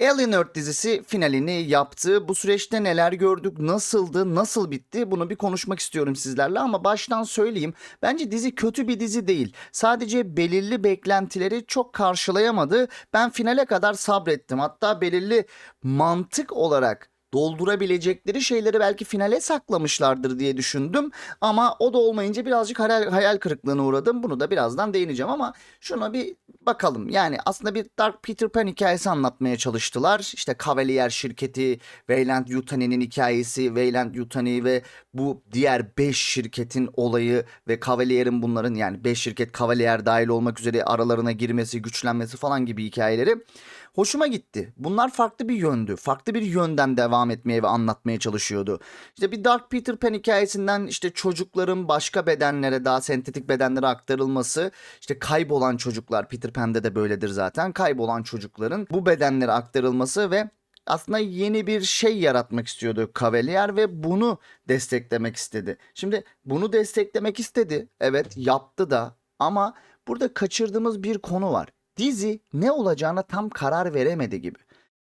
Alien dizisi finalini yaptı. Bu süreçte neler gördük, nasıldı, nasıl bitti bunu bir konuşmak istiyorum sizlerle ama baştan söyleyeyim. Bence dizi kötü bir dizi değil. Sadece belirli beklentileri çok karşılayamadı. Ben finale kadar sabrettim. Hatta belirli mantık olarak doldurabilecekleri şeyleri belki finale saklamışlardır diye düşündüm. Ama o da olmayınca birazcık hayal, hayal kırıklığına uğradım. Bunu da birazdan değineceğim ama şuna bir bakalım. Yani aslında bir Dark Peter Pan hikayesi anlatmaya çalıştılar. İşte Cavalier şirketi, Weyland Yutani'nin hikayesi, Weyland Yutani ve bu diğer 5 şirketin olayı ve Cavalier'in bunların yani 5 şirket Cavalier dahil olmak üzere aralarına girmesi, güçlenmesi falan gibi hikayeleri hoşuma gitti. Bunlar farklı bir yöndü. Farklı bir yönden devam etmeye ve anlatmaya çalışıyordu. İşte bir Dark Peter Pan hikayesinden işte çocukların başka bedenlere daha sentetik bedenlere aktarılması, işte kaybolan çocuklar Peter Pan'de de böyledir zaten. Kaybolan çocukların bu bedenlere aktarılması ve aslında yeni bir şey yaratmak istiyordu Cavalier ve bunu desteklemek istedi. Şimdi bunu desteklemek istedi. Evet yaptı da ama burada kaçırdığımız bir konu var. Dizi ne olacağına tam karar veremedi gibi.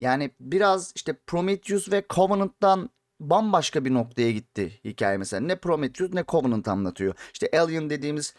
Yani biraz işte Prometheus ve Covenant'tan bambaşka bir noktaya gitti hikaye mesela. Ne Prometheus ne Covenant anlatıyor. İşte Alien dediğimiz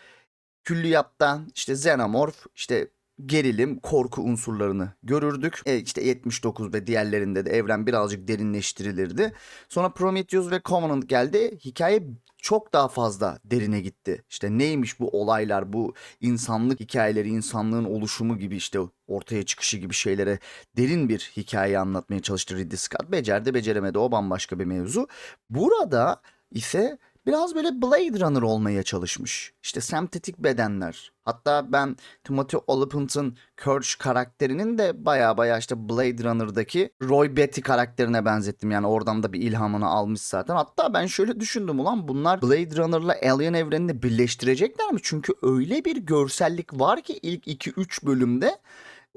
külliyattan işte Xenomorph işte gerilim, korku unsurlarını görürdük. E işte 79 ve diğerlerinde de evren birazcık derinleştirilirdi. Sonra Prometheus ve Covenant geldi. Hikaye çok daha fazla derine gitti. İşte neymiş bu olaylar, bu insanlık hikayeleri, insanlığın oluşumu gibi işte ortaya çıkışı gibi şeylere derin bir hikaye anlatmaya çalıştı Ridley Scott. Becerdi, beceremedi o bambaşka bir mevzu. Burada ise biraz böyle Blade Runner olmaya çalışmış. İşte sentetik bedenler. Hatta ben Timothy Olyphant'ın Curge karakterinin de baya baya işte Blade Runner'daki Roy Betty karakterine benzettim. Yani oradan da bir ilhamını almış zaten. Hatta ben şöyle düşündüm ulan bunlar Blade Runner'la Alien evrenini birleştirecekler mi? Çünkü öyle bir görsellik var ki ilk 2-3 bölümde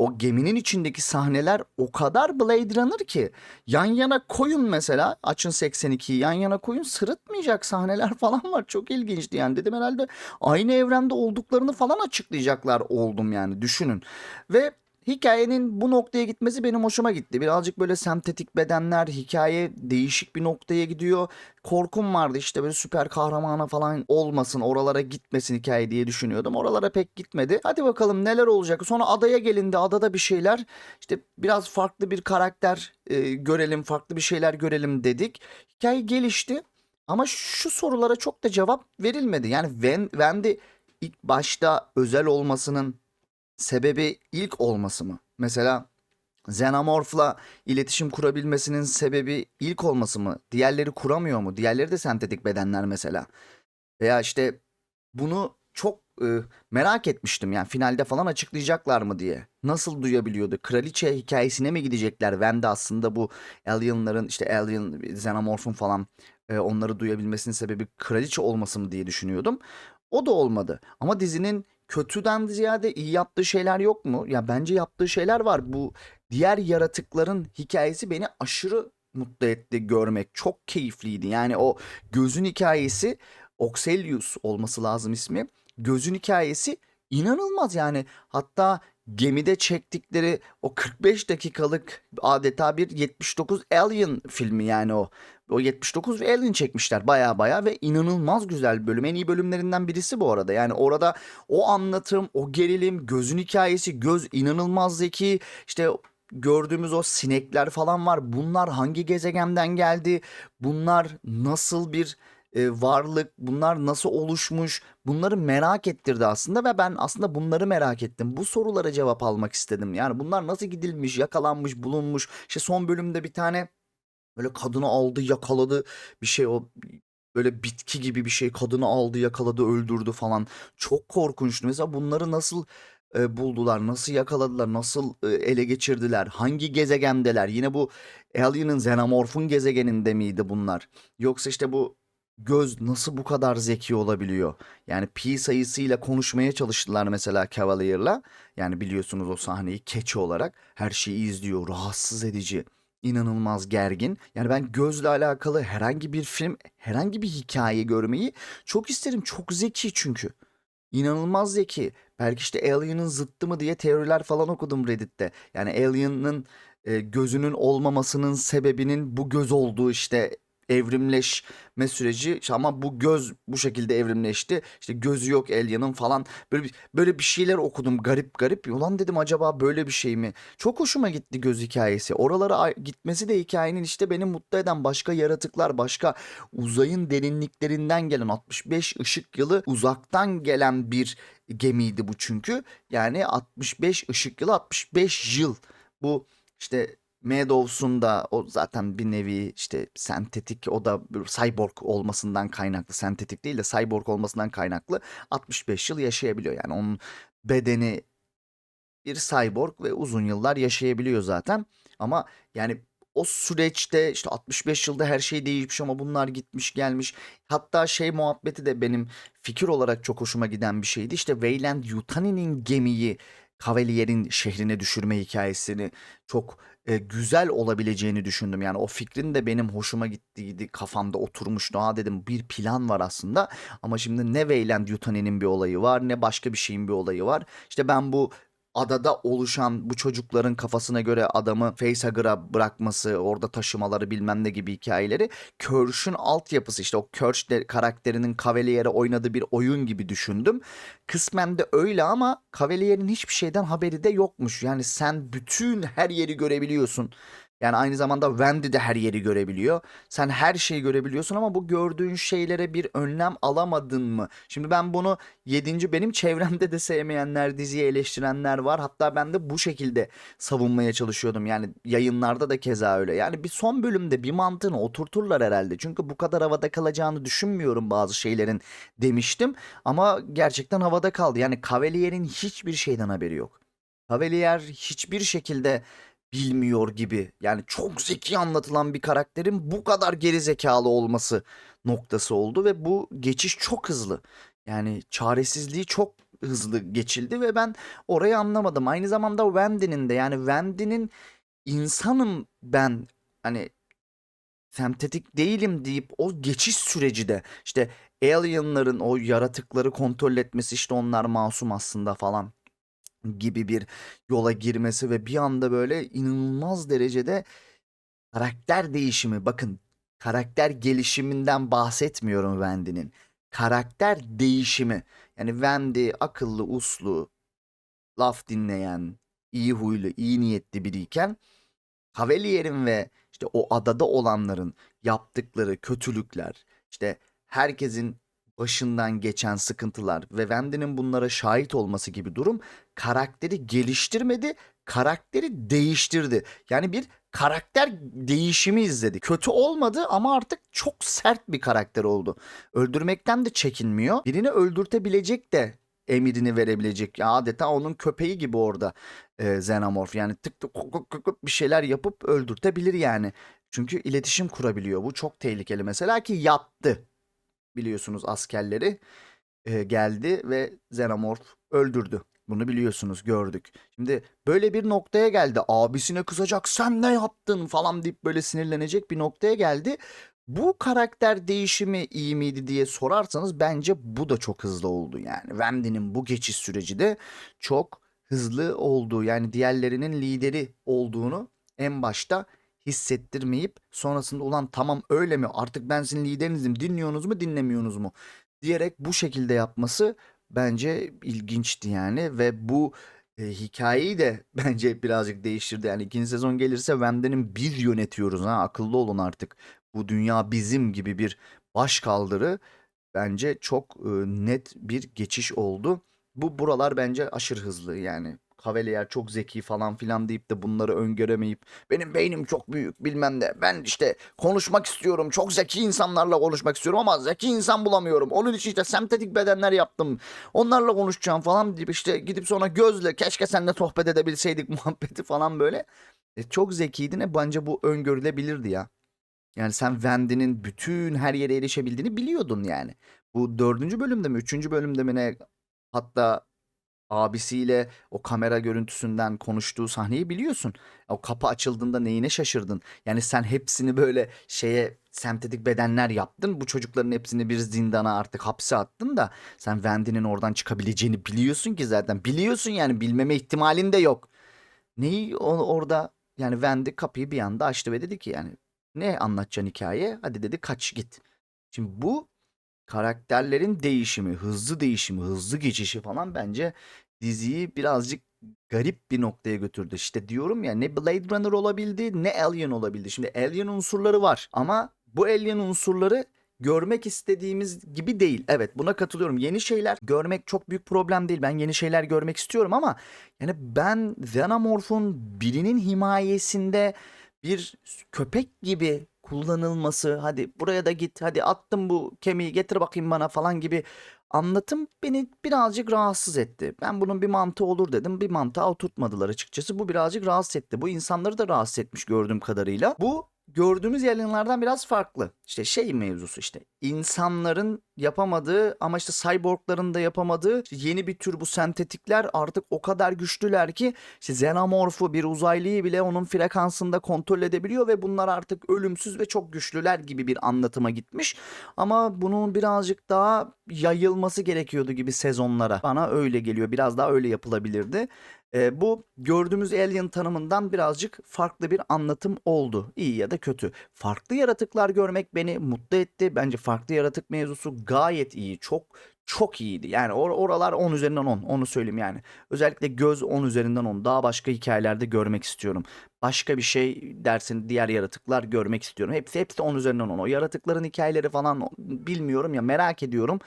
o geminin içindeki sahneler o kadar Blade Runner ki yan yana koyun mesela açın 82'yi yan yana koyun sırıtmayacak sahneler falan var. Çok ilginçti yani. Dedim herhalde aynı evrende olduklarını falan açıklayacaklar oldum yani düşünün. Ve Hikayenin bu noktaya gitmesi benim hoşuma gitti. Birazcık böyle sentetik bedenler, hikaye değişik bir noktaya gidiyor. Korkum vardı işte böyle süper kahramana falan olmasın, oralara gitmesin hikaye diye düşünüyordum. Oralara pek gitmedi. Hadi bakalım neler olacak. Sonra adaya gelindi, adada bir şeyler. İşte biraz farklı bir karakter e, görelim, farklı bir şeyler görelim dedik. Hikaye gelişti. Ama şu sorulara çok da cevap verilmedi. Yani Wen, Wendy ilk başta özel olmasının sebebi ilk olması mı? Mesela Xenomorph'la iletişim kurabilmesinin sebebi ilk olması mı? Diğerleri kuramıyor mu? Diğerleri de sentetik bedenler mesela. Veya işte bunu çok e, merak etmiştim yani finalde falan açıklayacaklar mı diye. Nasıl duyabiliyordu? Kraliçe hikayesine mi gidecekler? Wendy aslında bu alienların işte alien Xenomorph'un falan e, onları duyabilmesinin sebebi kraliçe olması mı diye düşünüyordum. O da olmadı. Ama dizinin kötüden ziyade iyi yaptığı şeyler yok mu? Ya bence yaptığı şeyler var. Bu diğer yaratıkların hikayesi beni aşırı mutlu etti görmek. Çok keyifliydi. Yani o gözün hikayesi Oxelius olması lazım ismi. Gözün hikayesi inanılmaz yani. Hatta gemide çektikleri o 45 dakikalık adeta bir 79 Alien filmi yani o. O 79 ve Alien çekmişler baya baya ve inanılmaz güzel bir bölüm. En iyi bölümlerinden birisi bu arada. Yani orada o anlatım, o gerilim, gözün hikayesi, göz inanılmaz zeki. İşte gördüğümüz o sinekler falan var. Bunlar hangi gezegenden geldi? Bunlar nasıl bir e, varlık, bunlar nasıl oluşmuş? Bunları merak ettirdi aslında ve ben aslında bunları merak ettim. Bu sorulara cevap almak istedim. Yani bunlar nasıl gidilmiş, yakalanmış, bulunmuş? İşte son bölümde bir tane böyle kadını aldı, yakaladı bir şey o böyle bitki gibi bir şey kadını aldı, yakaladı, öldürdü falan. Çok korkunçtu. Mesela bunları nasıl e, buldular, nasıl yakaladılar, nasıl e, ele geçirdiler, hangi gezegendeler? Yine bu Alien'ın Xenomorph'un gezegeninde miydi bunlar? Yoksa işte bu göz nasıl bu kadar zeki olabiliyor? Yani pi sayısıyla konuşmaya çalıştılar mesela Cavalier'la. Yani biliyorsunuz o sahneyi keçi olarak her şeyi izliyor, rahatsız edici, inanılmaz gergin. Yani ben gözle alakalı herhangi bir film, herhangi bir hikaye görmeyi çok isterim. Çok zeki çünkü. İnanılmaz zeki. Belki işte Alien'ın zıttı mı diye teoriler falan okudum Reddit'te. Yani Alien'ın e, gözünün olmamasının sebebinin bu göz olduğu işte evrimleşme süreci İşte ama bu göz bu şekilde evrimleşti. İşte gözü yok Alien'ın falan böyle bir, böyle bir şeyler okudum garip garip. Ulan dedim acaba böyle bir şey mi? Çok hoşuma gitti göz hikayesi. Oralara gitmesi de hikayenin işte beni mutlu eden başka yaratıklar, başka uzayın derinliklerinden gelen 65 ışık yılı uzaktan gelen bir gemiydi bu çünkü. Yani 65 ışık yılı 65 yıl. Bu işte Meadows'un da o zaten bir nevi işte sentetik o da cyborg olmasından kaynaklı sentetik değil de cyborg olmasından kaynaklı 65 yıl yaşayabiliyor. Yani onun bedeni bir cyborg ve uzun yıllar yaşayabiliyor zaten. Ama yani o süreçte işte 65 yılda her şey değişmiş ama bunlar gitmiş gelmiş. Hatta şey muhabbeti de benim fikir olarak çok hoşuma giden bir şeydi. İşte Weyland Yutani'nin gemiyi Cavalier'in şehrine düşürme hikayesini çok e, güzel olabileceğini düşündüm. Yani o fikrin de benim hoşuma gittiydi. Kafamda oturmuştu. Ha dedim bir plan var aslında. Ama şimdi ne Weyland Yutani'nin bir olayı var ne başka bir şeyin bir olayı var. İşte ben bu adada oluşan bu çocukların kafasına göre adamı Facehugger'a bırakması, orada taşımaları bilmem ne gibi hikayeleri Kirsch'ün altyapısı işte o Kirsch karakterinin Cavalier'e oynadığı bir oyun gibi düşündüm. Kısmen de öyle ama Cavalier'in hiçbir şeyden haberi de yokmuş. Yani sen bütün her yeri görebiliyorsun. Yani aynı zamanda Wendy de her yeri görebiliyor. Sen her şeyi görebiliyorsun ama bu gördüğün şeylere bir önlem alamadın mı? Şimdi ben bunu 7. benim çevremde de sevmeyenler, diziyi eleştirenler var. Hatta ben de bu şekilde savunmaya çalışıyordum. Yani yayınlarda da keza öyle. Yani bir son bölümde bir mantığını oturturlar herhalde. Çünkü bu kadar havada kalacağını düşünmüyorum bazı şeylerin demiştim. Ama gerçekten havada kaldı. Yani Cavalier'in hiçbir şeyden haberi yok. Cavalier hiçbir şekilde bilmiyor gibi. Yani çok zeki anlatılan bir karakterin bu kadar geri zekalı olması noktası oldu ve bu geçiş çok hızlı. Yani çaresizliği çok hızlı geçildi ve ben orayı anlamadım. Aynı zamanda Wendy'nin de yani Wendy'nin insanım ben hani sentetik değilim deyip o geçiş süreci de işte alienların o yaratıkları kontrol etmesi işte onlar masum aslında falan gibi bir yola girmesi ve bir anda böyle inanılmaz derecede karakter değişimi bakın karakter gelişiminden bahsetmiyorum Wendy'nin. Karakter değişimi. Yani Wendy akıllı, uslu, laf dinleyen, iyi huylu, iyi niyetli biriyken Cavalier'in ve işte o adada olanların yaptıkları kötülükler, işte herkesin başından geçen sıkıntılar ve Wendy'nin bunlara şahit olması gibi durum karakteri geliştirmedi, karakteri değiştirdi. Yani bir karakter değişimi izledi. Kötü olmadı ama artık çok sert bir karakter oldu. Öldürmekten de çekinmiyor. Birini öldürtebilecek de emirini verebilecek. Adeta onun köpeği gibi orada e, Xenomorph. Yani tık tık kuk kuk kuk bir şeyler yapıp öldürtebilir yani. Çünkü iletişim kurabiliyor. Bu çok tehlikeli. Mesela ki yattı biliyorsunuz askerleri e, geldi ve Xenomorph öldürdü. Bunu biliyorsunuz gördük. Şimdi böyle bir noktaya geldi. Abisine kızacak sen ne yaptın falan deyip böyle sinirlenecek bir noktaya geldi. Bu karakter değişimi iyi miydi diye sorarsanız bence bu da çok hızlı oldu yani. Wendy'nin bu geçiş süreci de çok hızlı oldu. Yani diğerlerinin lideri olduğunu en başta hissettirmeyip sonrasında ulan tamam öyle mi artık ben sizin liderinizim dinliyorsunuz mu dinlemiyorsunuz mu diyerek bu şekilde yapması bence ilginçti yani ve bu e, hikayeyi de bence birazcık değiştirdi. Yani ikinci sezon gelirse Wendy'nin biz yönetiyoruz ha akıllı olun artık bu dünya bizim gibi bir baş kaldırı bence çok e, net bir geçiş oldu. Bu buralar bence aşırı hızlı yani. Cavalier çok zeki falan filan deyip de bunları öngöremeyip benim beynim çok büyük bilmem ne. Ben işte konuşmak istiyorum. Çok zeki insanlarla konuşmak istiyorum ama zeki insan bulamıyorum. Onun için işte sempatik bedenler yaptım. Onlarla konuşacağım falan deyip işte gidip sonra gözle keşke seninle sohbet edebilseydik muhabbeti falan böyle. E, çok zekiydi ne bence bu öngörülebilirdi ya. Yani sen Wendy'nin bütün her yere erişebildiğini biliyordun yani. Bu dördüncü bölümde mi, üçüncü bölümde mi ne? Hatta abisiyle o kamera görüntüsünden konuştuğu sahneyi biliyorsun. O kapı açıldığında neyine şaşırdın? Yani sen hepsini böyle şeye sentetik bedenler yaptın. Bu çocukların hepsini bir zindana artık hapse attın da sen Wendy'nin oradan çıkabileceğini biliyorsun ki zaten. Biliyorsun yani bilmeme ihtimalin de yok. Neyi orada Yani Wendy kapıyı bir anda açtı ve dedi ki yani ne anlatacaksın hikaye? Hadi dedi kaç git. Şimdi bu karakterlerin değişimi, hızlı değişimi, hızlı geçişi falan bence diziyi birazcık garip bir noktaya götürdü. İşte diyorum ya ne Blade Runner olabildi ne Alien olabildi. Şimdi Alien unsurları var ama bu Alien unsurları görmek istediğimiz gibi değil. Evet buna katılıyorum. Yeni şeyler görmek çok büyük problem değil. Ben yeni şeyler görmek istiyorum ama yani ben Xenomorph'un birinin himayesinde bir köpek gibi kullanılması hadi buraya da git hadi attım bu kemiği getir bakayım bana falan gibi anlatım beni birazcık rahatsız etti. Ben bunun bir mantığı olur dedim. Bir mantığa oturtmadılar açıkçası. Bu birazcık rahatsız etti. Bu insanları da rahatsız etmiş gördüğüm kadarıyla. Bu gördüğümüz yayınlardan biraz farklı. İşte şey mevzusu işte insanların yapamadığı ama işte cyborgların da yapamadığı işte yeni bir tür bu sentetikler artık o kadar güçlüler ki işte xenomorfu bir uzaylıyı bile onun frekansında kontrol edebiliyor ve bunlar artık ölümsüz ve çok güçlüler gibi bir anlatıma gitmiş. Ama bunun birazcık daha yayılması gerekiyordu gibi sezonlara. Bana öyle geliyor. Biraz daha öyle yapılabilirdi. Ee, bu gördüğümüz alien tanımından birazcık farklı bir anlatım oldu. İyi ya da kötü. Farklı yaratıklar görmek beni mutlu etti. Bence farklı yaratık mevzusu gayet iyi. Çok çok iyiydi. Yani or- oralar 10 üzerinden 10. Onu söyleyeyim yani. Özellikle göz 10 üzerinden 10. Daha başka hikayelerde görmek istiyorum. Başka bir şey dersin diğer yaratıklar görmek istiyorum. Hepsi hepsi 10 üzerinden 10. O yaratıkların hikayeleri falan bilmiyorum ya merak ediyorum.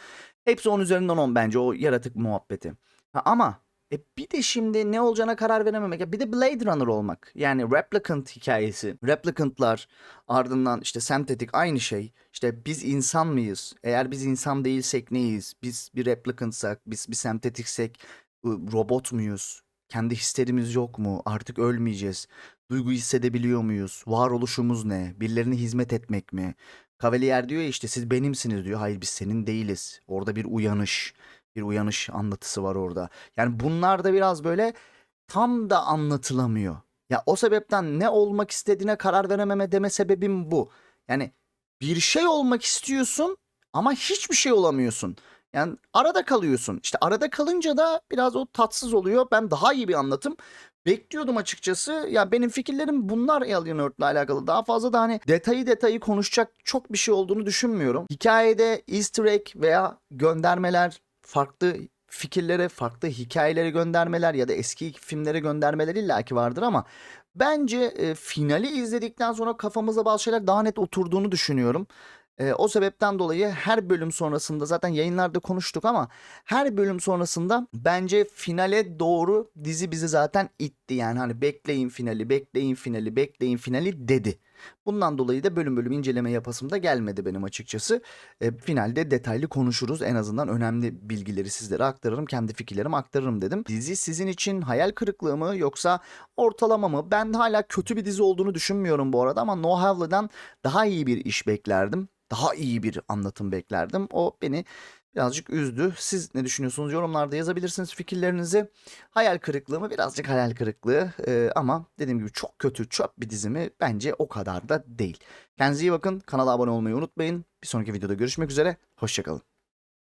Hepsi 10 üzerinden 10 bence o yaratık muhabbeti. Ha, ama e bir de şimdi ne olacağına karar verememek. Bir de Blade Runner olmak. Yani Replicant hikayesi. Replicantlar ardından işte sentetik aynı şey. İşte biz insan mıyız? Eğer biz insan değilsek neyiz? Biz bir replicantsak, biz bir sentetiksek robot muyuz? Kendi hislerimiz yok mu? Artık ölmeyeceğiz. Duygu hissedebiliyor muyuz? Varoluşumuz ne? Birilerine hizmet etmek mi? Cavalier diyor ya işte siz benimsiniz diyor. Hayır biz senin değiliz. Orada bir uyanış. Bir uyanış anlatısı var orada. Yani bunlar da biraz böyle tam da anlatılamıyor. Ya o sebepten ne olmak istediğine karar verememe deme sebebim bu. Yani bir şey olmak istiyorsun ama hiçbir şey olamıyorsun. Yani arada kalıyorsun. İşte arada kalınca da biraz o tatsız oluyor. Ben daha iyi bir anlatım bekliyordum açıkçası. Ya benim fikirlerim bunlar Alien Earth'le alakalı. Daha fazla da hani detayı detayı konuşacak çok bir şey olduğunu düşünmüyorum. Hikayede easter egg veya göndermeler farklı fikirlere, farklı hikayelere göndermeler ya da eski filmlere göndermeler illaki vardır ama bence e, finali izledikten sonra kafamıza bazı şeyler daha net oturduğunu düşünüyorum. E, o sebepten dolayı her bölüm sonrasında zaten yayınlarda konuştuk ama her bölüm sonrasında bence finale doğru dizi bizi zaten itti. Yani hani bekleyin finali, bekleyin finali, bekleyin finali dedi. Bundan dolayı da bölüm bölüm inceleme yapasım da gelmedi benim açıkçası. E, finalde detaylı konuşuruz. En azından önemli bilgileri sizlere aktarırım. Kendi fikirlerimi aktarırım dedim. Dizi sizin için hayal kırıklığı mı yoksa ortalama mı? Ben hala kötü bir dizi olduğunu düşünmüyorum bu arada ama No Havle'dan daha iyi bir iş beklerdim. Daha iyi bir anlatım beklerdim. O beni birazcık üzdü. Siz ne düşünüyorsunuz? Yorumlarda yazabilirsiniz fikirlerinizi. Hayal kırıklığı mı? Birazcık hayal kırıklığı. Ee, ama dediğim gibi çok kötü, çöp bir dizi mi? Bence o kadar da değil. Kendinize iyi bakın. Kanala abone olmayı unutmayın. Bir sonraki videoda görüşmek üzere. Hoşçakalın.